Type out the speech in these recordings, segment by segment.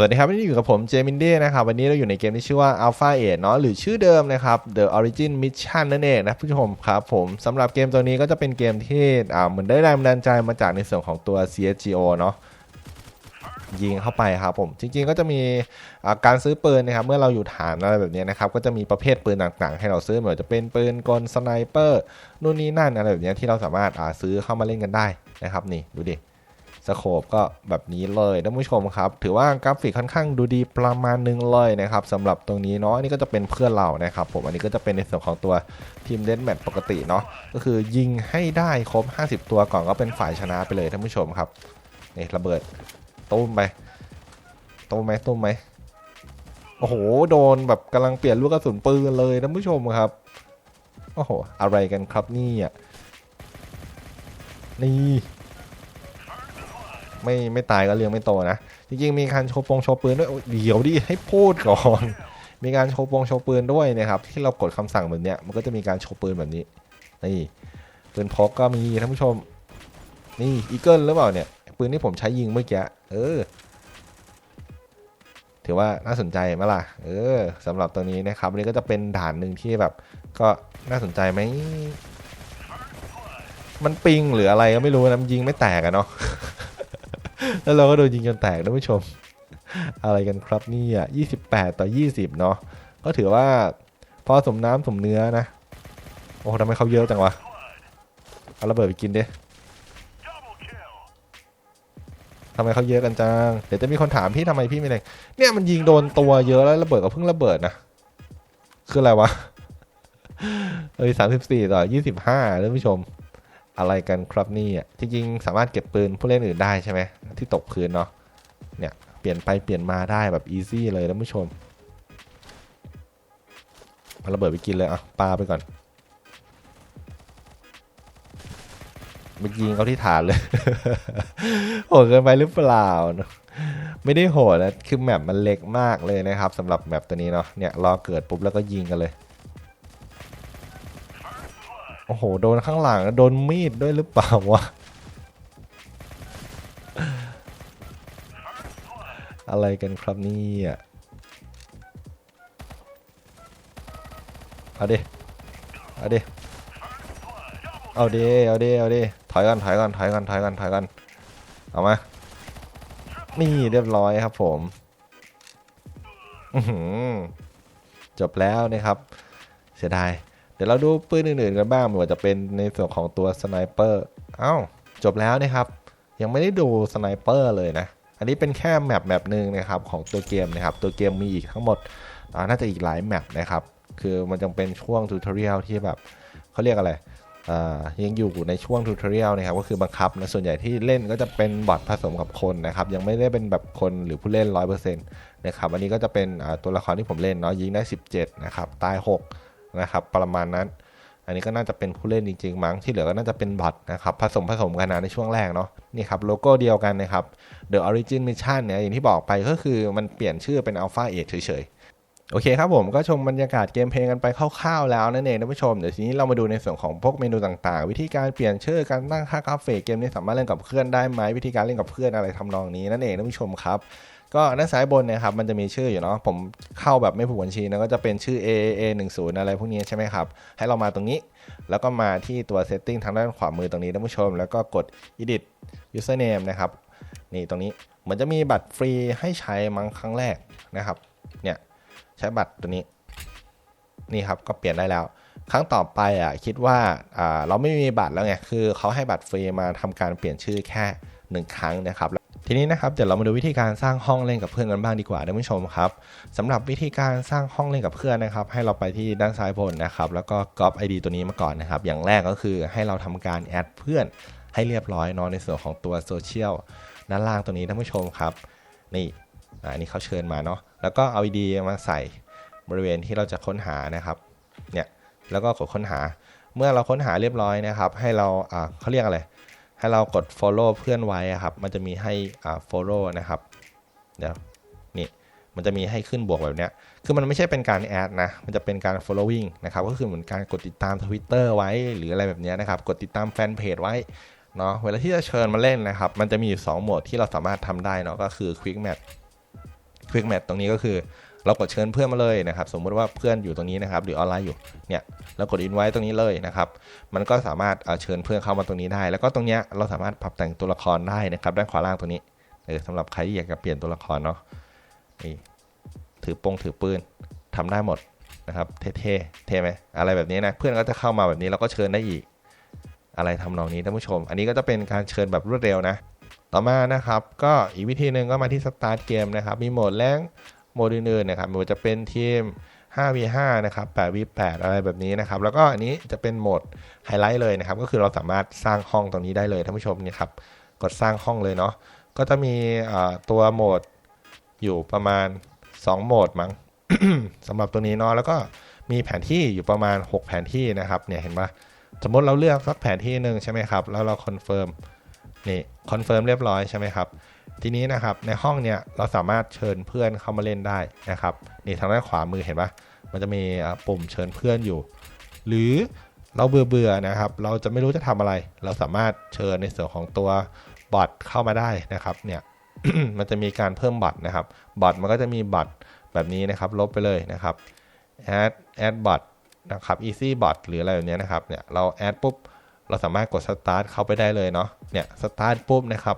สวัสดีครับวันนี้อยู่กับผมเจมินเด้นะครับ วันนี้เราอยู่ในเกมที่ชื่อว่า Alpha 8เนาะหรือชื่อเดิมนะครับ The Origin Mission นั่นเองนะผู้ชมครับผมสำหรับเกมตัวนี้ก็จะเป็นเกมที่อ่าเหมือนได้แรงบันดาลใจมาจากในส่วนของตัว CSGO เนาะยิงเข้าไปครับผมจริงๆก็จะมีอ่าการซื้อปืนนะครับเมื่อเราอยู่ฐานอะไรแบบนี้นะครับก็จะมีประเภทปืนต่างๆ ให้เราซื้อไม่ว่าจะเป็นปืนกลสไนเปอร์นู่นนี่นั่นอะไรแบบนี้ที่เราสามารถอ่าซื้อเข้ามาเล่นกันได้นะครับนี่ดูดิ สโคปก็แบบนี้เลยท่านผู้ชมครับ ถือว่ากราฟิกค่อนข้างดูดีประมาณนึงเลยนะครับสำหรับตรงนี้เนาะอันนี้ก็จะเป็นเพื่อนเรานะครับผมอันนี้ก็จะเป็นในส่วนของตัวทีมเดนแมทปกติเนาะก็คือยิงให้ได้ครบ 50 ตัวก่อนก็เป็นฝ่ายชนะไปเลยท่านผู้ชมครับนี่ระเบิดตุ้มไปตุ้มไหมตุ้มไหมโอ้โหโดนแบบกำลังเปลี่ยนลูกกระสุนปืนเลยท่านผู้ชมครับโอ้โหอะไรกันครับนี่อะนี่ ไม่ไม่ตายก็เลี้ยงไม่โตนะ จริงๆ มีการโชว์ปงโชว์ปืนด้วยเดี๋ยวดิให้พูดก่อน มีการโชว์ปงโชว์ปืนด้วยนะครับ ที่เรากดคำสั่งแบบเนี้ยมันก็จะมีการโชว์ปืนแบบนี้ นี่ปืนพกก็มีท่านผู้ชม นี่อีเกิลหรือเปล่าเนี่ย ปืนที่ผมใช้ยิงเมื่อกี้ เออ ถือว่าน่าสนใจไหมล่ะ เออสำหรับตัวนี้นะครับอันนี้ก็จะเป็นด่านหนึ่งที่แบบ ก็น่าสนใจไหมมันปิงหรืออะไรก็ไม่รู้นะมันยิงไม่แตกอะเนาะ แล้วเราก็โดนยิงจนแตกท่านผู้ชม อะไรกันครับนี่อะ28 ต่อ 20 เนาะก็ถือว่าพอสมน้ำสมเนื้อนะ โอ้ทำไมเขาเยอะจังวะ เอาระเบิดไปกินดิทำไมเขาเยอะกันจัง เดี๋ยวจะมีคนถามพี่ทำไมพี่ไม่แรงเนี่ยมันยิงโดนตัวเยอะแล้วระเบิดก็เพิ่งระเบิดนะ คืออะไรวะ เอ้ย34ต่อ25ท่านผู้ชม อะไรกันครับนี่อะจริงๆ สามารถเก็บปืนผู้เล่นอื่นได้ใช่ไหมที่ตกพื้นเนาะเนี่ยเปลี่ยนไปเปลี่ยนมาได้แบบอีซี่เลยท่านผู้ชมเอาระเบิดไปกินเลยอะปาไปก่อนไปยิงเขาที่ฐานเลย โหดเกินไปหรือเปล่าเนอะไม่ได้โหดนะ คือแมปมันเล็กมากเลยนะครับสำหรับแมปตัวนี้เนาะ เนี่ยรอเกิดปุ๊บแล้วก็ยิงกันเลย โอ้โหโดนข้างหลังโดนมีดด้วยหรือเปล่าวะอะไรกันครับนี่ยเอาดิเอาดิเอาดิเอาดิเอาดิถอยก่อนถอยก่อนถอยก่อนถอยก่อนถอยก่อนเอามานี่เรียบร้อยครับผมอืจบแล้วนะครับ เสียดาย เดี๋ยวเราดูปืนอื่นๆกันบ้างไม่ว่าจะเป็นในส่วนของตัวสไนเปอร์เอ้าจบแล้วนะครับ ยังไม่ได้ดูสไนเปอร์เลยนะ อันนี้เป็นแค่แมปแมปหนึ่งนะครับของตัวเกมนะครับ ตัวเกมมีอีกทั้งหมดน่าจะอีกหลายแมปนะครับ คือมันจะเป็นช่วงทูตอเรียลที่แบบเขาเรียกอะไรยังอยู่ในช่วงทูตอเรียลนะครับก็คือบังคับนะส่วนใหญ่ที่เล่นก็จะเป็นบอทผสมกับคนนะครับ ยังไม่ได้เป็นแบบคนหรือผู้เล่น 100%นะครับอันนี้ก็จะเป็นตัวละครที่ผมเล่นเนาะยิงได้ 17 นะครับ ตาย 6 นะครับ ประมาณนั้น อันนี้ก็น่าจะเป็นผู้เล่นจริงๆมั้งที่เหลือก็น่าจะเป็นบอทนะครับ ผสมผสมกันนะในช่วงแรกเนาะนี่ครับโลโก้เดียวกันนะครับ The Origin Mission เนี่ยอย่างที่บอกไปก็คือมันเปลี่ยนชื่อเป็น Alpha 8เฉยๆโอเคครับผมก็ชมบรรยากาศเกมเพลย์กันไปคร่าวๆแล้วนั่นเองท่านผู้ชมเดี๋ยวทีนี้เรามาดูในส่วนของพวกเมนูต่างๆ วิธีการเปลี่ยนชื่อการตั้งค่ากราฟิกเกมนี้สามารถเล่นกับเพื่อนได้ไหมวิธีการเล่นกับเพื่อนอะไรทำนองนี้นั่นเองท่านผู้ชมครับ ก็ด้านซ้ายบนเนะครับมันจะมีชื่ออยู่เนาะผมเข้าแบบไม่ผูกบัญชีนะก็จะเป็นชื่อ AAA 1 0อะไรพวกนี้ใช่ไหมครับ ให้เรามาตรงนี้ แล้วก็มาที่ตัว setting ทางด้านขวามือตรงนี้ท่านผู้ชม แล้วก็กด edit username นะครับนี่ตรงนี้เหมือนจะมีบัตรฟรีให้ใช้มั้งครั้งแรกนะครับเนี่ยใช้บัตรตัวนี้นี่ครับก็เปลี่ยนได้แล้ว ครั้งต่อไปอะคิดว่าอ่าเราไม่มีบัตรแล้วไงคือเขาให้บัตรฟรีมาทำการเปลี่ยนชื่อแค่หนึ่งครั้งนะครับ ทีนี้นะครับเดี๋ยวเรามาดูวิธีการสร้างห้องเล่นกับเพื่อนกันบ้างดีกว่าท่านผู้ชมครับสำหรับวิธีการสร้างห้องเล่นกับเพื่อนนะครับ ให้เราไปที่ด้านซ้ายบนนะครับแล้วก็ก๊อป ID ตัวนี้มาก่อนนะครับ อย่างแรกก็คือให้เราทำการแอดเพื่อนให้เรียบร้อยเนาะในส่วนของตัวโซเชียลด้านล่างตัวนี้ท่านผู้ชมครับ นี่อ่าอันนี้เขาเชิญมาเนาะแล้วก็เอา ID มาใส่บริเวณที่เราจะค้นหานะครับเนี่ยแล้วก็กดค้นหา เมื่อเราค้นหาเรียบร้อยนะครับ ให้เราอ่าเขาเรียกอะไร ให้เรากด follow เพื่อนไว้ครับ มันจะมีให้อ่า follow นะครับเดี๋ยวนี่มันจะมีให้ขึ้นบวกแบบเนี้ย คือมันไม่ใช่เป็นการแอดนะ มันจะเป็นการ following นะครับ ก็คือเหมือนการกดติดตาม Twitter ไว้หรืออะไรแบบเนี้ยนะครับ กดติดตามแฟนเพจไว้เนาะ เวลาที่จะเชิญมาเล่นนะครับ มันจะมีอยู่2โหมดที่เราสามารถทำได้เนาะ ก็คือ quick match Quick Match ตรงนี้ก็คือ เรากดเชิญเพื่อนมาเลยนะครับ สมมุติว่าเพื่อนอยู่ตรงนี้นะครับ หรือออนไลน์อยู่เนี่ยเรากดอินไว้ตรงนี้เลยนะครับ มันก็สามารถเอาเชิญเพื่อนเข้ามาตรงนี้ได้ แล้วก็ตรงเนี้ยเราสามารถปรับแต่งตัวละครได้นะครับ ด้านขวาล่างตรงนี้เออสำหรับใครที่อยากจะเปลี่ยนตัวละครเนาะนี่ถือปงถือปืนทำได้หมดนะครับ เท่ๆเท่ไหมอะไรแบบนี้นะเพื่อนก็จะเข้ามาแบบนี้เราก็เชิญได้อีก อะไรทำนองนี้ท่านผู้ชม อันนี้ก็จะเป็นการเชิญแบบรวดเร็วนะ ต่อมานะครับ ก็อีกวิธีหนึ่งก็มาที่สตาร์ทเกมนะครับ มีโหมดแรง โหมดอื่นๆนะครับไม่ว่าจะเป็นทีม 5v5 นะครับ 8v8 อะไรแบบนี้นะครับ แล้วก็อันนี้จะเป็นโหมดไฮไลท์เลยนะครับ ก็คือเราสามารถสร้างห้องตรงนี้ได้เลยท่านผู้ชมนี่ครับ กดสร้างห้องเลยเนาะ ก็จะมีตัวโหมดอยู่ประมาณ 2 โหมดมั้งสำหรับตัวนี้เนาะ แล้วก็มีแผนที่อยู่ประมาณ 6 แผนที่นะครับ เนี่ยเห็นปะสมมติเราเลือกสักแผนที่หนึ่งใช่ไหมครับ แล้วเราคอนเฟิร์ม นี่คอนเฟิร์มเรียบร้อยใช่ไหมครับ ทีนี้นะครับในห้องเนี่ยเราสามารถเชิญเพื่อนเข้ามาเล่นได้นะครับนี่ทางด้านขวามือเห็นปะมันจะมีปุ่มเชิญเพื่อนอยู่ หรือเราเบื่อเบื่อๆนะครับ เราจะไม่รู้จะทำอะไร เราสามารถเชิญในส่วนของตัวบอทเข้ามาได้นะครับ เนี่ยมันจะมีการเพิ่มบัตรนะครับบอทมันก็จะมีบัตรแบบนี้นะครับ ลบไปเลยนะครับ add add bot นะครับ easy bot หรืออะไรแบบเนี้ยนะครับ เนี่ย เรา add ปุ๊บ เราสามารถกด start เข้าไปได้เลยเนาะเนี่ย start ปุ๊บนะครับ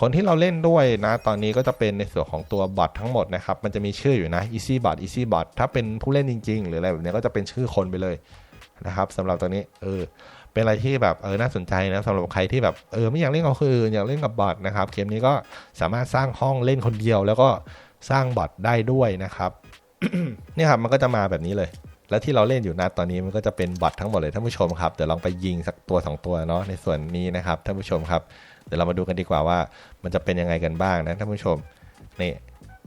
คนที่เราเล่นด้วยนะตอนนี้ก็จะเป็นในส่วนของตัวบอททั้งหมดนะครับมันจะมีชื่ออยู่นะ easy bot easy bot ถ้าเป็นผู้เล่นจริง ๆ หรืออะไรแบบนี้ก็จะเป็นชื่อคนไปเลยนะครับสำหรับตัวนี้เออเป็นอะไรที่แบบเออน่าสนใจนะสำหรับใครที่แบบเออไม่อยากเล่นกับคนอื่นอยากเล่นกับบอทนะครับเกมนี้ก็สามารถสร้างห้องเล่นคนเดียว แล้วก็สร้างบอทได้ด้วยนะครับนี่ครับมันก็จะมาแบบนี้เลย แล้วที่เราเล่นอยู่นะตอนนี้มันก็จะเป็นบอททั้งหมดเลยท่านผู้ชมครับเดี๋ยวลองไปยิงสักตัวสองตัวเนาะในส่วนนี้นะครับท่านผู้ชมครับ เดี๋ยวเรามาดูกันดีกว่าว่า มันจะเป็นยังไงกันบ้างนะท่านผู้ชมนี่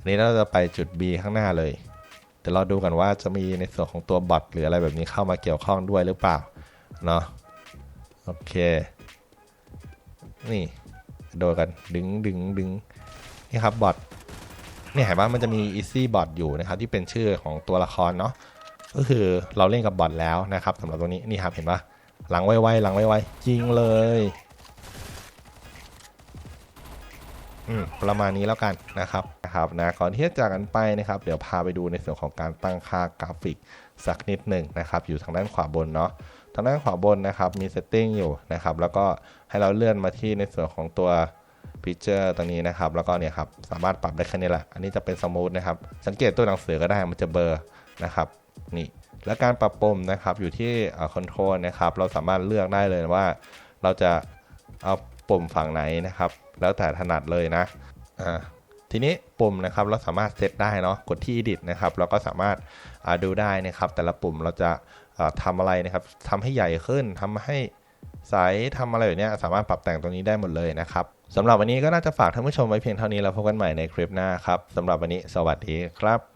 นี้เราจะไปจุด B ข้างหน้าเลยเดี๋ยวเราดูกันว่าจะมีในส่วนของตัวบอทหรืออะไรแบบนี้เข้ามาเกี่ยวข้องด้วยหรือเปล่าเนาะโอเค นี่โดนกันดึงดึงดึงนี่ครับบอทเนี่ยเห็นว่ามันจะมี easy bot อยู่นะครับที่เป็นชื่อของตัวละครเนาะ ก็คือเราเล่นกับบอทแล้วนะครับสำหรับตรงนี้นี่ครับเห็นปะหลังไวๆหลังไวๆยิงเลยอืมประมาณนี้แล้วกันนะครับนะครับนะก่อนที่จะจากกันไปนะครับ เดี๋ยวพาไปดูในส่วนของการตั้งค่ากราฟิกสักนิดหนึ่งนะครับ อยู่ทางด้านขวาบนเนาะทางด้านขวาบนนะครับมี setting อยู่นะครับแล้วก็ให้เราเลื่อนมาที่ในส่วนของตัวพิเจอร์ตรงนี้นะครับ แล้วก็เนี่ยครับสามารถปรับได้แค่นี้แหละ อันนี้จะเป็นสมูทนะครับ สังเกตตัวหนังสือก็ได้มันจะเบอร์นะครับ นี่และการปรับปุ่มนะครับอยู่ที่คอนโทรลนะครับ เราสามารถเลือกได้เลยว่า เราจะเอาปุ่มฝั่งไหนนะครับ แล้วแต่ถนัดเลยนะอ่าทีนี้ปุ่มนะครับเราสามารถเซตได้เนาะกดที่ edit นะครับเราก็สามารถดูได้นะครับ แต่ละปุ่มเราจะอ่าทำอะไรนะครับทำให้ใหญ่ขึ้นทำให้ใสทำอะไรแบบเนี้ยสามารถปรับแต่งตรงนี้ได้หมดเลยนะครับสำหรับวันนี้ก็น่าจะฝากท่านผู้ชมไว้เพียงเท่านี้แล้วพบกันใหม่ในคลิปหน้าครับสำหรับวันนี้สวัสดีครับ